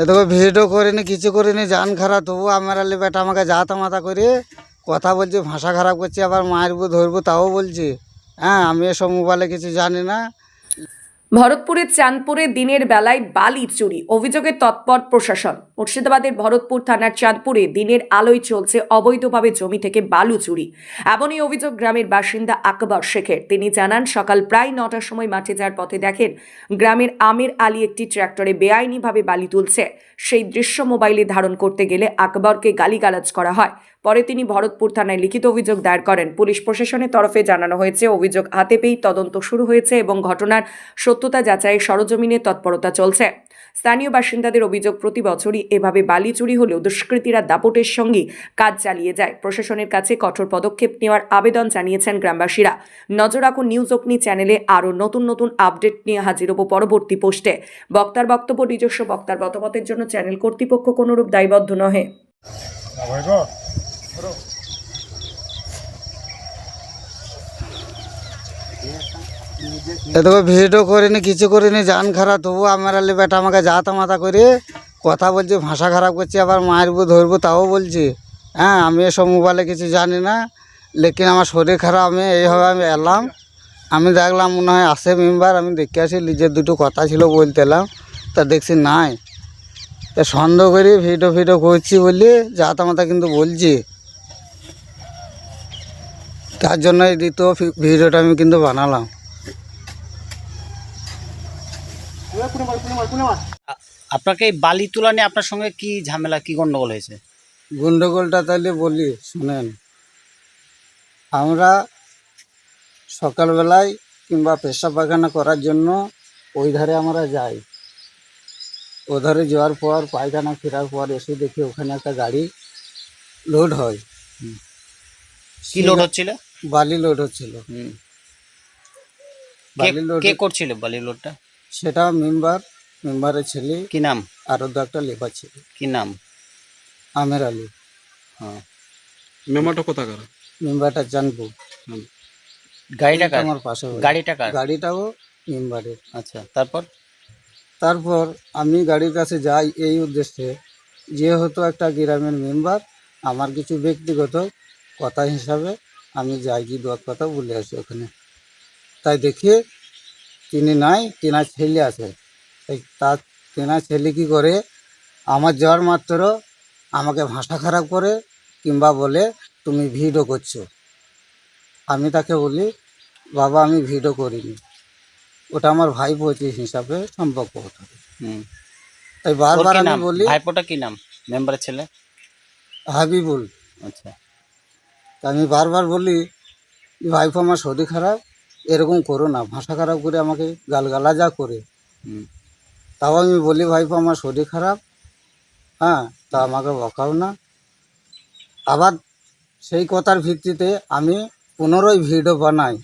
এ তোকে ভিডিও করিনি, কিছু করিনি জান খারাপ, তবু আমার আলি বেটা আমাকে জাতা মাতা করে, কথা বলছি, ভাষা খারাপ করছে, আবার মারবো, ধরবো, তাও বলছে। হ্যাঁ আমি এসব মোবাইলে কিছু জানি না। ভরতপুরের চাঁদপুরে দিনের বেলায় বালি চুরি অভিযোগে তৎপর প্রশাসন। মুর্শিদাবাদের ভরতপুর থানার চাঁদপুরে দিনের আলোয় চলছে অবৈধভাবে জমি থেকে বালু চুরি। এমনই অভিযোগ গ্রামের বাসিন্দা আকবর শেখের। তিনি জানান, সকাল প্রায় নটার সময় মাঠে যাওয়ার পথে দেখেন, গ্রামের আমির আলী একটি ট্র্যাক্টরে বেআইনিভাবে বালি তুলছে। সেই দৃশ্য মোবাইলে ধারণ করতে গেলে আকবরকে গালিগালাজ করা হয়। পরে তিনি ভরতপুর থানায় লিখিত অভিযোগ দায়ের করেন। পুলিশ প্রশাসনের তরফে জানানো হয়েছে, অভিযোগ হাতে পেয়েই তদন্ত শুরু হয়েছে এবং ঘটনার সত্যতা যাচাইয়ের সরজমিনে তৎপরতা চলছে। স্থানীয় বাসিন্দাদের অভিযোগ, প্রতি বছরই এভাবে বালি চুরি হলেও দুষ্কৃতীরা দাপটের সঙ্গে কাজ চালিয়ে যায়। প্রশাসনের কাছে কঠোর পদক্ষেপ নেওয়ার আবেদন জানিয়েছেন গ্রামবাসীরা। নজর রাখুন নিউজ অগ্নি চ্যানেলে আরও নতুন নতুন আপডেট নিয়ে হাজির হব পরবর্তী পোস্টে। বক্তার বক্তব্য, নিজস্ব বক্তার মতামতের জন্য চ্যানেল কর্তৃপক্ষ কোনোরূপ দায়বদ্ধ নহে। এ তোকে ভিডিও করিনি, কিছু করিনি, জান খারাপ তবু আমার আলি বেটা আমাকে জাতা মাতা করে কথা বলছে, ভাষা খারাপ করছে, আবার মারবো, ধরবো, তাও বলছে। হ্যাঁ আমি এসব মোবাইলে কিছু জানি না, লেকিন আমার শরীর খারাপ, আমি এইভাবে আমি এলাম। আমি দেখলাম মনে হয় আসে মেম্বার আমি দেখে আসি, নিজের দুটো কথা ছিল বলতে এলাম, তা দেখছি নাই। তা সন্দেহ করি ভিডিও ভিডিও করছি বলি জাতা মাতা কিন্তু বলছি। তার জন্য এই দ্বিতীয় ভিডিওটা আমি কিন্তু বানালাম। আপনাকে এই বালি তোলা নিয়ে আপনার সঙ্গে কি ঝামেলা কি গন্ডগোল হয়েছে? গন্ডগোলটা তাহলে বলি শুনেন। আমরা সকালবেলায় কিংবা পেশাব পায়খানা করার জন্য ওই ধারে আমরা যাই। ও ধারে যাওয়ার পর পায়খানা ফেরার পর এসে দেখি ওখানে একটা গাড়ি লোড হয়। কি লোড হচ্ছিল? বালি লোড হচ্ছিল। হুম। কে- বালি লোড কে করছিল বালি লোডটা সেটা মেম্বার মেম্বারের ছেলে কি নাম? আরও দু একটা লেবার ছিল। কি নাম? আমের আলী। হ্যাঁ। মেমাটা কোথাকার? মেম্বারটা জানব। গাড়িটা কার? আমার পাশে। গাড়িটা কার? গাড়িটাও মেম্বারের আচ্ছা তারপর? তারপর আমি গাড়ির কাছে যাই এই উদ্দেশ্যে। যেহেতু একটা গ্রামের মেম্বার আমার কিছু ব্যক্তিগত কথা হিসাবে আমি যাই গিয়ে দু কথা বলে আসি ওখানে। তাই দেখি তিনি নাই তেনার ছেলে আছে। তাই তার তেনার ছেলে কি করে? আমার যাওয়ার মাত্র আমাকে ভাষা খারাপ করে কিংবা বলে তুমি ভিডিও করছ। আমি তাকে বলি বাবা আমি ভিডিও করিনি। ওটা আমার ভাই পঁচিশ হিসাবে সম্পর্ক হতে। হুম। তাই বারবার আমি বলি ভাইপোটা কি নাম? মেম্বারের ছেলে? হাবিবুল। আচ্ছা। তা আমি বারবার বলি যে ভাইপো আমার শরীর খারাপ এরকম করো না। ভাষা খারাপ করে আমাকে গালগালা যা করে। হুম। তাও আমি বলি ভাইপো আমার শরীর খারাপ। হ্যাঁ তা আমাকে বকাও না। আবার সেই কথার ভিত্তিতে আমি পুনরায় ভিডিও বানাই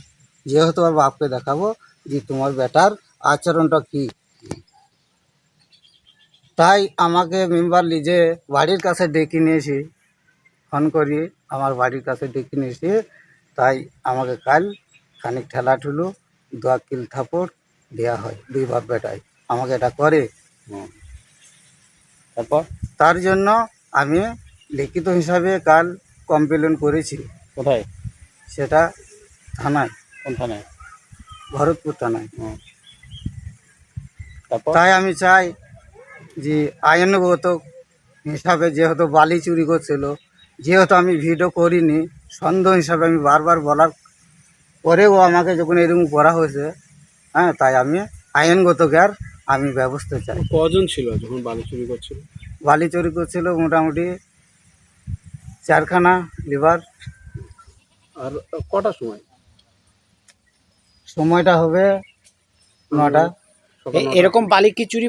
যেহেতু আর বাপকে দেখাবো যে তোমার বেটার আচরণটা কি। তাই আমাকে মেম্বার নিজে বাড়ির কাছে ডেকে নিয়েছি ফোন করি আমার বাড়ির কাছে ডেকে নিয়েছি তাই আমাকে কাল খানিক ঠেলা ঠুলো দোয়া কিল থাপড় দেওয়া হয় দুই বাপ বেটায়। আমাকে এটা করে। হুম। তারপর? তার জন্য আমি লিখিত হিসাবে কাল কমপ্লেন করেছি। কোথায়? সেটা থানায়? ভরতপুর থানায়। হুম। তারপর? তাই আমি চাই যে আইনগত হিসাবে যেহেতু বালি চুরি করছিল যেহেতু আমি ভিডিও করিনি সন্দেহ হিসাবে আমি বারবার বলার পরেও আমাকে যখন এরকম করা হয়েছে হ্যাঁ তাই আমি আইনগত জ্ঞার আমি ব্যবস্থা চাই। কজন ছিল যখন বালি চুরি করছিল? বালি চুরি করছিল মোটামুটি চারখানা লিভার। আর কটার সময়? সময়টা হবে নটা। এরকম বালি কি চুরি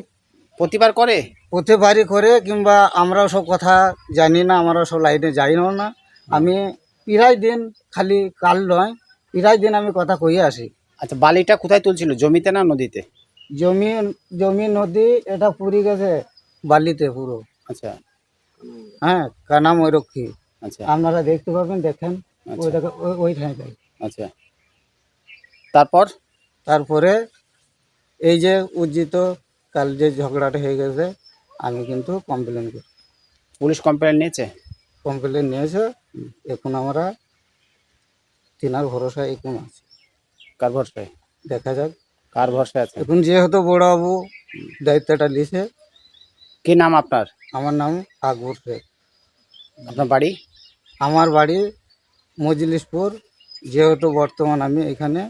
প্রতিবার করে? প্রতিবারই করে কিংবা আমরাও সব কথা জানি না আমরাও সব লাইনে যাইও না। আমি প্রায় দিন খালি কাল নয় প্রায় দিন আমি কথা কইয়ে আসি। আচ্ছা বালিটা কোথায় তুলছিল জমিতে না নদীতে? জমি জমি নদী এটা পুরি গেছে বালিতে পুরো। আচ্ছা। হ্যাঁ কানা ময়ূরক্ষী আচ্ছা। আপনারা দেখতে পাবেন দেখেন আচ্ছা। ওই দেখো ওই- আচ্ছা। তারপর? তারপরে এই যে উজ্জিত কাল যে ঝগড়াটা হয়ে গেছে আমি কিন্তু কমপ্লেন করি। পুলিশ কমপ্লেন নিয়েছে? কমপ্লেন নিয়েছে এখন আমরা তিনার ভরসা এখন আছে। কার ভরসায়? দেখা যাক। কার ভরসায় আছে? এখন যেহেতু বড়বাবু দায়িত্বটা নিছে কি নাম আপনার? আমার নাম আকবর শেখ। আপনার বাড়ি? আমার বাড়ি মজলিশপুর যেহেতু বর্তমান আমি এখানে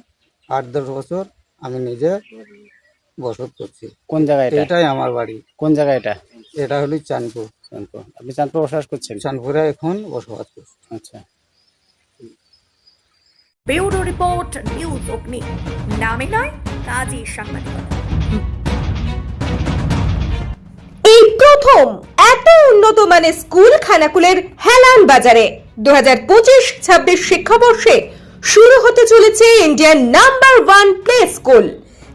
আট দশ বছর আমি নিজে বসত করছি। কোন জায়গায় এটা? এটাই আমার বাড়ি। কোন জায়গায় এটা? এটা হলো চাঁদপুর। চাঁদপুর। আপনি চাঁদপুর বসবাস করছেন? চাঁদপুরে এখন বসবাস করছি। আচ্ছা। ব্যুরো রিপোর্ট নিউজ অগ্নি। নামে নয় কাজী সাংবাদিকতা এই প্রথম এত উন্নত মানের স্কুল খানাকুলের হেলান বাজারে দু হাজার পঁচিশ ছাব্বিশ শিক্ষাবর্ষে শুরু হতে চলেছে Indian number one play school.